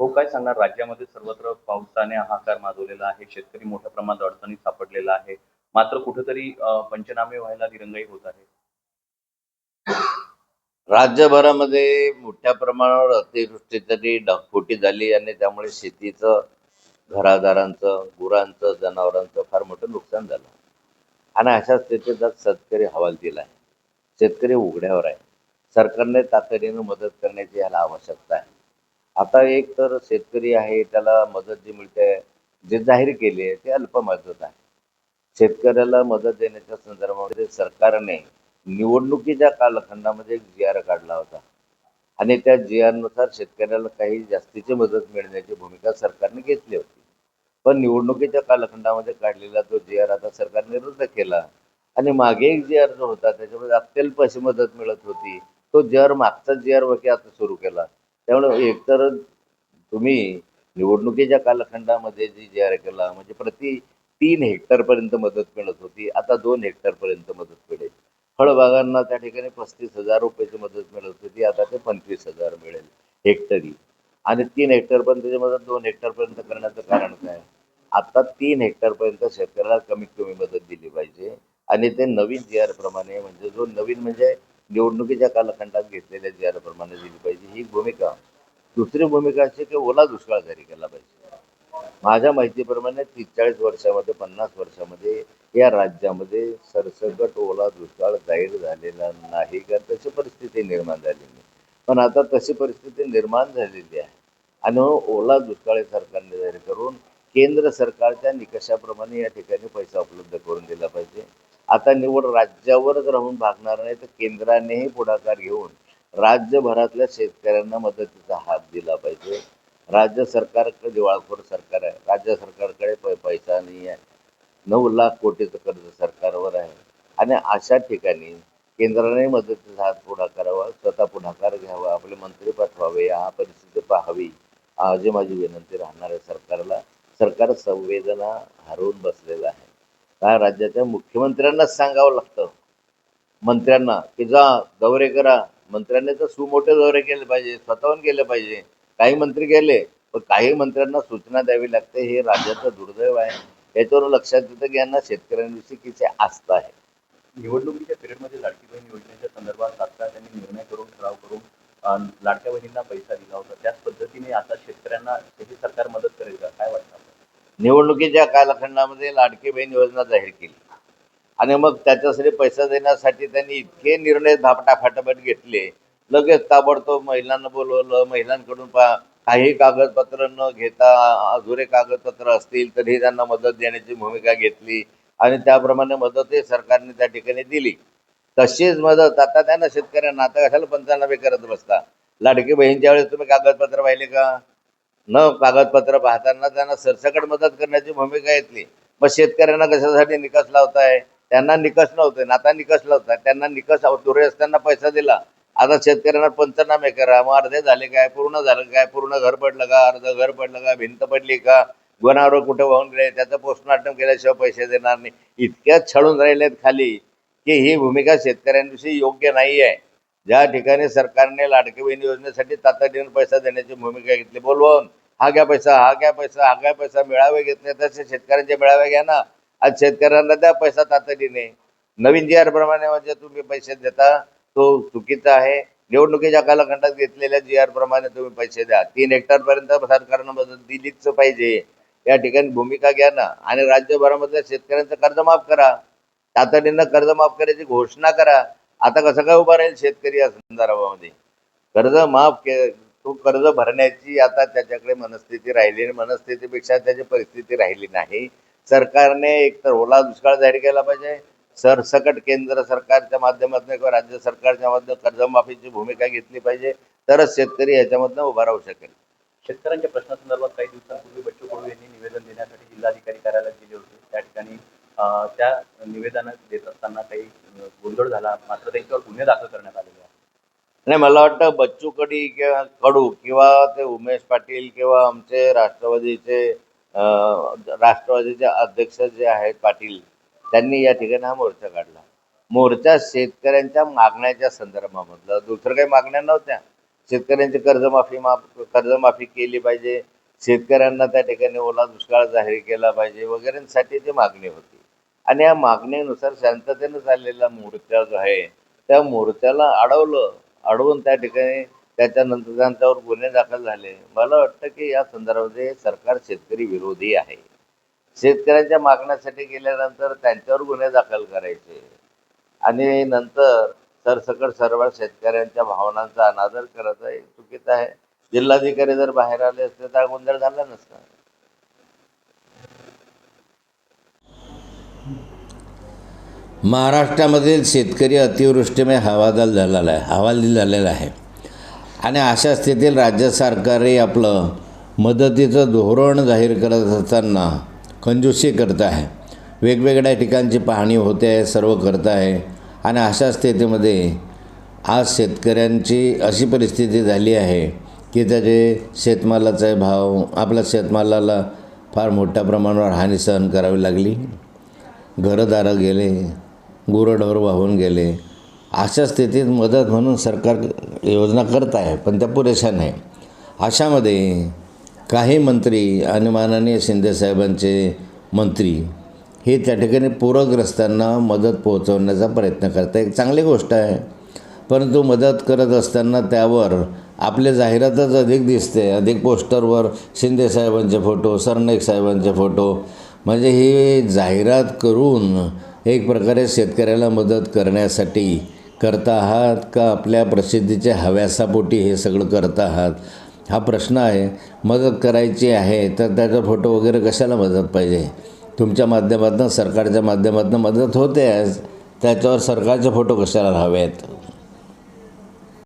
हो काय सांगणार? राज्यामध्ये सर्वत्र पावसाने हाहाकार माजवलेला आहे. शेतकरी मोठ्या प्रमाणात अडचणीत सापडलेला आहे. मात्र कुठेतरी पंचनामे व्हायला दिरंगाई होत आहे. राज्यभरामध्ये मोठ्या प्रमाणावर अतिवृष्टीची ढगफुटी झाली आणि त्यामुळे शेतीचं घरादारांचं गुरांचं जनावरांचं फार मोठं नुकसान झालं. आणि अशा स्थितीत आज शेतकरी हवालदिल आहे. शेतकरी उघड्यावर आहे. सरकारने तातडीनं मदत करण्याची याला आवश्यकता आहे. आता एक तर शेतकरी आहे त्याला मदत जी मिळते जे जाहीर केली आहे ते अल्प मदत आहे. शेतकऱ्याला मदत देण्याच्या संदर्भामध्ये सरकारने निवडणुकीच्या कालखंडामध्ये एक जी आर काढला होता. आणि त्या जी नुसार शेतकऱ्याला काही जास्तीची मदत मिळण्याची भूमिका सरकारने घेतली होती. पण निवडणुकीच्या कालखंडामध्ये काढलेला तो जी आर आता सरकारने रद्द केला. आणि मागे एक जी आर जो होता त्याच्यामध्ये अत्यल्प अशी मदत मिळत होती. तो जी आर मागचा जी आर वकी आता सुरू केला. त्यामुळे एकतर तुम्ही निवडणुकीच्या कालखंडामध्ये जी जाहीर आर केला म्हणजे प्रति तीन हेक्टरपर्यंत मदत मिळत होती आता दोन हेक्टरपर्यंत मदत मिळेल. फळबागांना त्या ठिकाणी पस्तीस हजार रुपयाची मदत मिळत होती आता ते पंचवीस हजार मिळेल हेक्टरी. आणि तीन हेक्टरपर्यंतची मदत दोन हेक्टरपर्यंत करण्याचं कारण काय? आता तीन हेक्टरपर्यंत शेतकऱ्याला कमीत कमी मदत दिली पाहिजे. आणि ते नवीन जी आर प्रमाणे म्हणजे जो नवीन म्हणजे निवडणुकीच्या कालखंडात घेतलेल्या जी प्रमाणे दिली पाहिजे ही भूमिका. दुसरी भूमिका अशी की ओला दुष्काळ जारी केला पाहिजे. माझ्या माहितीप्रमाणे तीस चाळीस वर्षामध्ये पन्नास वर्षामध्ये या राज्यामध्ये सरसकट ओला दुष्काळ जाहीर झालेला नाही कारण तशी परिस्थिती निर्माण झालेली नाही. पण आता तशी परिस्थिती निर्माण झालेली आहे. आणि ओला दुष्काळ सरकारने जाहीर करून केंद्र सरकारच्या निकषाप्रमाणे या ठिकाणी पैसा उपलब्ध करून दिला पाहिजे. आता निवड राज्यावरच राहून भागणार नाही तर केंद्रानेही पुढाकार घेऊन राज्यभरातल्या शेतकऱ्यांना मदतीचा हात दिला पाहिजे. राज्य सरकारकडे दिवाळखोर सरकार आहे. राज्य सरकारकडे पै पैसा नाही आहे. नऊ लाख कोटीचं कर्ज सरकारवर आहे. आणि अशा ठिकाणी केंद्राने मदतीचा हात पुढाकारावा स्वतः पुढाकार घ्यावा आपले मंत्री पाठवावे हा परिस्थिती पाहावी माझी माझी विनंती राहणार आहे सरकारला. सरकार संवेदना हरवून बसलेलं आहे. काय राज्याच्या मुख्यमंत्र्यांनाच सांगावं लागतं? मंत्र्यांना. की जा दौरे करा. मंत्र्यांनी तर सुमोठे दौरे केले पाहिजे स्वतःहून केले पाहिजे. काही मंत्री गेले पण काही मंत्र्यांना सूचना द्यावी लागते. हे राज्याचं दुर्दैव आहे. याच्यावर लक्षात येतं की यांना शेतकऱ्यांविषयी किती आस्था आहे. निवडणुकीच्या पिरियडमध्ये लाडकी बहीण योजनेच्या संदर्भात तात्काळ त्यांनी निर्णय करून ठराव करून लाडक्या बहिणींना पैसा दिला होता. त्याच पद्धतीने आता शेतकऱ्यांना हे सरकार मदत करेल का? काय वाटतं? निवडणुकीच्या कालखंडामध्ये लाडकी बहीण योजना जाहीर केली. आणि मग त्याच्यासाठी पैसा देण्यासाठी त्यांनी इतके निर्णय धापटाफाटाफट घेतले. लगेच ताबडतोब महिलांना बोलवलं. महिलांकडून पा काही कागदपत्र न घेता अधुरे कागदपत्र असतील तरी त्यांना मदत देण्याची भूमिका घेतली. आणि त्याप्रमाणे मदतही सरकारने त्या ठिकाणी दिली. तशीच मदत आता त्यांना शेतकऱ्यांना. आता कशाला पंचनामे करत बसता? लाडकी बहीणच्या वेळेस तुम्ही कागदपत्र पाहिले का? न कागदपत्र पाहताना त्यांना सरसकट मदत करण्याची भूमिका घेतली. मग शेतकऱ्यांना कशासाठी निकष लावताय? त्यांना निकष नव्हते ना आता निकष लावताय त्यांना निकष दुरे असताना पैसा दिला. आता शेतकऱ्यांना पंचनामे करा. मग अर्धे झाले काय? पूर्ण झालं काय? पूर्ण घर पडलं का? अर्ध घर पडलं का? भिंत पडली का? गुन्हावर कुठे वाहून गेले? त्याचं पोस्टमार्टम केल्याशिवाय पैसे देणार नाही. इतक्याच छळून राहिलेत खाली की ही भूमिका शेतकऱ्यांविषयी योग्य नाही आहे ज्या ठिकाणी सरकारने लाडकी बहीण योजनेसाठी तातडीने पैसा देण्याची भूमिका घेतली. बोलवून. हा घ्या पैसा हा घ्या पैसा हा घ्या पैसा मेळावे घेतले तसे शेतकऱ्यांचे मेळावे घ्या ना. आज शेतकऱ्यांना द्या पैसा तातडीने. नवीन जी आर प्रमाणे म्हणजे तुम्ही पैसे देता तो चुकीचा आहे. निवडणुकीच्या कालखंडात घेतलेल्या जी आर प्रमाणे तुम्ही पैसे द्या. तीन हेक्टर पर्यंत सरकारनं मदत दिलीच पाहिजे. या ठिकाणी भूमिका घ्या ना. आणि राज्यभरामधल्या शेतकऱ्यांचं कर्ज माफ करा. तातडीनं कर्ज माफ करायची घोषणा करा. आता कसं काय उभा राहील शेतकरी या संदर्भामध्ये? कर्ज माफ के तो कर्ज भरण्याची आता त्याच्याकडे मनस्थिती राहिली मनस्थितीपेक्षा त्याची परिस्थिती राहिली नाही. सरकारने एकतर ओला दुष्काळ जाहीर केला पाहिजे. सरसकट केंद्र सरकारच्या माध्यमातून किंवा राज्य सरकारच्या माध्यमातून कर्जमाफीची भूमिका घेतली पाहिजे. तरच शेतकरी याच्यामधनं उभा राहू शकेल. शेतकऱ्यांच्या प्रश्नासंदर्भात काही दिवसांपूर्वी बच्चू कडू यांनी निवेदन देण्यासाठी जिल्हाधिकारी कार्यालयात गेले होते. त्या ठिकाणी त्या निवेदन देत असताना काही अं, गोंधळ झाला मात्र त्यांच्यावर गुन्हे दाखल करण्यात आलेले आहेत नाही मला वाटतं बच्चू कडी किंवा कडू किंवा ते उमेश पाटील किंवा आमचे राष्ट्रवादीचे राष्ट्रवादीचे अध्यक्ष जे आहेत पाटील त्यांनी या ठिकाणी हा मोर्चा काढला. मोर्चा शेतकऱ्यांच्या मागण्याच्या संदर्भामधला. दुसरं काही मागण्या नव्हत्या. शेतकऱ्यांची कर्जमाफी माफ कर्जमाफी केली पाहिजे. शेतकऱ्यांना त्या ठिकाणी ओला दुष्काळ जाहीर केला पाहिजे वगैरेंसाठी ती मागणी होती. आणि या मागणीनुसार शांततेनं चाललेला मोर्चा जो आहे त्या मोर्चाला अडवलं. अडवून त्या ठिकाणी त्याच्यानंतर त्यांच्यावर गुन्हे दाखल झाले. मला वाटतं की या संदर्भामध्ये सरकार शेतकरी विरोधी आहे. शेतकऱ्यांच्या मागण्यासाठी गेल्यानंतर त्यांच्यावर गुन्हे दाखल करायचे. आणि नंतर सरसकट सर्व शेतकऱ्यांच्या भावनांचा अनादर करत आहे. चुकीचं आहे. जिल्हाधिकारी जर बाहेर आले असते तर गोंधळ झाला नसता. महाराष्ट्रामधील शेतकरी अतिवृष्टीमुळे हवालदिल झालेला आहे हवालदिल झालेला आहे. आणि अशा स्थितीत राज्य सरकारही आपलं मदतीचं धोरण जाहीर करत असताना कंजूसी करत आहे. वेगवेगळ्या ठिकाणची पाहणी होते आहे सर्व करत आहे. आणि अशा स्थितीमध्ये आज शेतकऱ्यांची अशी परिस्थिती झाली आहे की त्याचे शेतमालाचा भाव आपल्या शेतमालाला फार मोठ्या प्रमाणावर हानी सहन करावी लागली. घरंदारं गेले गुरंढोर वाहून गेले. अशा स्थितीत मदत म्हणून सरकार योजना करत आहे पण त्या पुरेशा नाही. अशामध्ये काही मंत्री आणि माननीय शिंदेसाहेबांचे मंत्री हे त्या ठिकाणी पूरग्रस्तांना मदत पोहोचवण्याचा प्रयत्न करत आहे एक चांगली गोष्ट आहे. परंतु मदत करत असताना त्यावर आपले जाहिरातच अधिक दिसते. अधिक पोस्टरवर शिंदेसाहेबांचे फोटो सरनाईक साहेबांचे फोटो. म्हणजे ही जाहिरात करून एक प्रकारे शेतकऱ्याला मदत करण्यासाठी करता आहात का आपल्या प्रसिद्धीच्या हव्यासापोटी हे सगळं करता आहात हा प्रश्न आहे. मदत करायची आहे तर त्याचा फोटो वगैरे कशाला मदत पाहिजे? तुमच्या माध्यमातून सरकारच्या माध्यमातून मदत होते आज त्याच्यावर सरकारचे फोटो कशाला हवे आहेत